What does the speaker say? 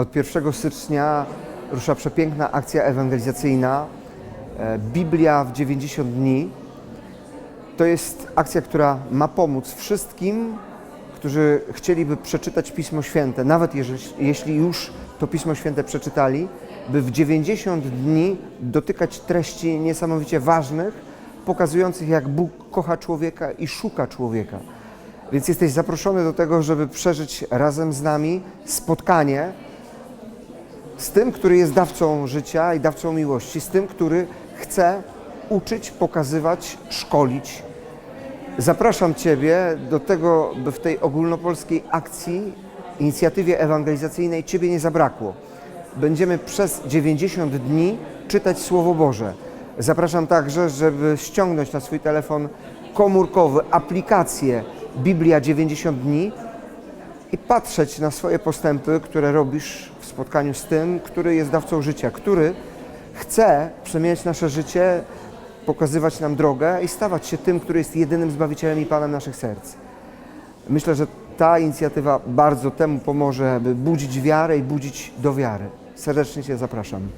Od 1 stycznia rusza przepiękna akcja ewangelizacyjna e, Biblia w 90 dni. To jest akcja, która ma pomóc wszystkim, którzy chcieliby przeczytać Pismo Święte, nawet jeśli już to Pismo Święte przeczytali, by w 90 dni dotykać treści niesamowicie ważnych, pokazujących, jak Bóg kocha człowieka i szuka człowieka. Więc jesteś zaproszony do tego, żeby przeżyć razem z nami spotkanie z tym, który jest dawcą życia i dawcą miłości, z tym, który chce uczyć, pokazywać, szkolić. Zapraszam Ciebie do tego, by w tej ogólnopolskiej akcji, inicjatywie ewangelizacyjnej Ciebie nie zabrakło. Będziemy przez 90 dni czytać Słowo Boże. Zapraszam także, żeby ściągnąć na swój telefon komórkowy aplikację Biblia 90 dni i patrzeć na swoje postępy, które robisz w spotkaniu z tym, który jest dawcą życia, który chce przemieniać nasze życie, pokazywać nam drogę i stawać się tym, który jest jedynym Zbawicielem i Panem naszych serc. Myślę, że ta inicjatywa bardzo temu pomoże, by budzić wiarę i budzić do wiary. Serdecznie Cię zapraszam.